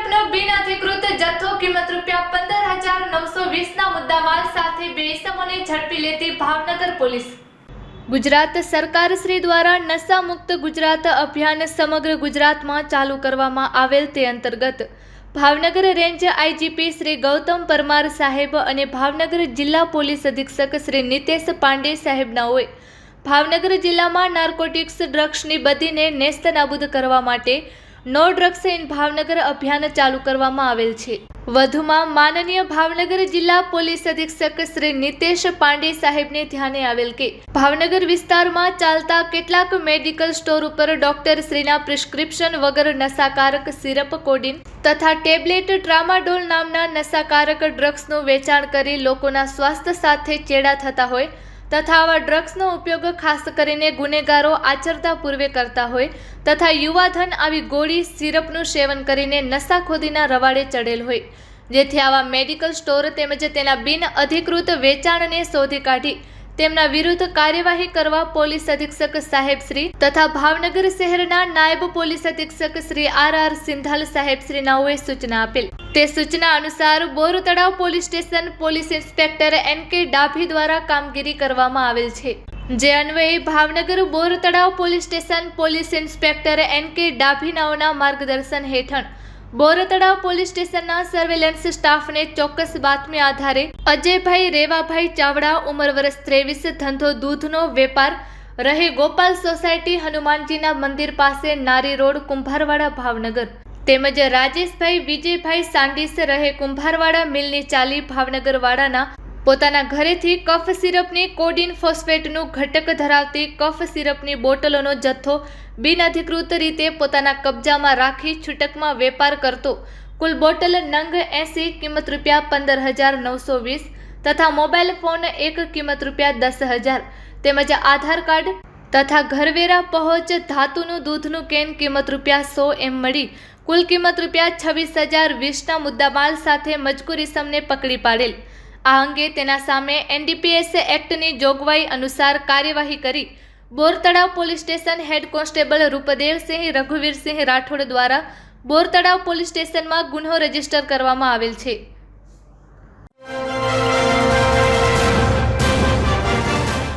તરફનો બિન અધિકૃત જથ્થો કિંમત રૂપિયા પંદર હજાર નવસો વીસના મુદ્દામાલ સાથે બે ઝડપી લેતી ભાવનગર પોલીસ. ગુજરાત સરકાર શ્રી દ્વારા નશા મુક્ત ગુજરાત અભિયાન સમગ્ર ગુજરાતમાં ચાલુ કરવામાં આવેલ તે અંતર્ગત ભાવનગર રેન્જ આઈજીપી શ્રી ગૌતમ પરમાર સાહેબ અને ભાવનગર જિલ્લા પોલીસ અધિક્ષક શ્રી નિતેશ પાંડે સાહેબનાઓએ ભાવનગર જિલ્લામાં નાર્કોટિક્સ ડ્રગ્સની બધીને નેસ્તનાબૂદ કરવા માટે નો ડ્રગ્સ ઇન ભાવનગર અભિયાન ચાલુ કરવામાં આવેલ છે. વધુમાં માનનીય ભાવનગર જિલ્લા પોલીસ અધિક્ષક શ્રી નિતેશ પાંડે સાહેબને ધ્યાને આવેલ કે ભાવનગર વિસ્તારમાં ચાલતા કેટલાક મેડિકલ સ્ટોર ઉપર ડોક્ટર શ્રીના પ્રિસ્ક્રિપ્શન વગર નશાકારક સિરપ, કોડિન તથા ટેબ્લેટ ટ્રામાડોલ નામના નશાકારક ડ્રગ્સનું વેચાણ કરી લોકોના સ્વાસ્થ્ય સાથે ચેડા થતા હોય તથા આવા ડ્રગ્સનો ઉપયોગ ખાસ કરીને ગુનેગારો આચરતા પૂર્વે કરતા હોય તથા યુવાધન આવી ગોળી, સિરપનું સેવન કરીને નશાખોદીના રવાડે ચડેલ હોય. જેથી આવા મેડિકલ સ્ટોર તેમજ તેના બિન અધિકૃત વેચાણને શોધી કાઢી તેમના વિરુદ્ધ કાર્યવાહી કરવા પોલીસ અધિક્ષક સાહેબ શ્રી તથા ભાવનગર શહેરના નાયબ પોલીસ અધિક્ષક શ્રી આર આર સિંધાલ સાહેબ શ્રી નાઓએ સૂચના આપેલ. તે સૂચના અનુસાર Bor Talav police station police inspector N K Dabhi દ્વારા કામગીરી કરવામાં આવેલ છે. જે અન્વયે Bhavnagar Bor Talav police station police inspector N K ડાભીનાઓના માર્ગદર્શન હેઠળ બોર તળાવ પોલીસ સ્ટેશનના સર્વેલન્સ સ્ટાફને ચોક્કસ બાતમી આધારે અજયભાઈ રેવાભાઈ ચાવડા ઉંમર વર્ષ ત્રેવીસ, ધંધો દૂધનો વેપાર, રહે ગોપાલ સોસાયટી હનુમાનજીના મંદિર પાસે નારી રોડ, કુંભારવાડા, ભાવનગર. તેમજ રાજેશભાઈ, વિજયભાઈ સાંડીસ રહે કુંભારવાડા મિલની ચાલી ભાવનગરવાડાના પોતાના ઘરેથી કફ સિરપની કોડિન ફોસ્ફેટનું ઘટક ધરાવતી કફ સિરપની બોટલોનો જથ્થો બિનઅધિકૃત રીતે પોતાના કબજામાં રાખી છૂટકમાં વેપાર કરતો. કુલ બોટલ નંગ એંસી, કિંમત રૂપિયા પંદર હજાર નવસો વીસ તથા મોબાઈલ ફોન એક, કિંમત રૂપિયા દસ હજાર તેમજ આધાર કાર્ડ તથા ઘરવેરા પહોંચ ધાતુનું દૂધનું કેન કિંમત રૂપિયા સો એમ મળી. કુલ કિંમત રૂપિયા છવ્વીસ હજાર વીસના મુદ્દામાલ સાથે મજકૂર ઇસમને પકડી પાડેલ. આ અંગે તેના સામે એનડીપીએસ એક્ટની જોગવાઈ અનુસાર કાર્યવાહી કરી. Bortalav police station head constable Rupdevsinh Raghuvirsinh Rathod દ્વારા બોરતળાવ પોલીસ સ્ટેશનમાં ગુન્હો રજિસ્ટર કરવામાં આવેલ છે.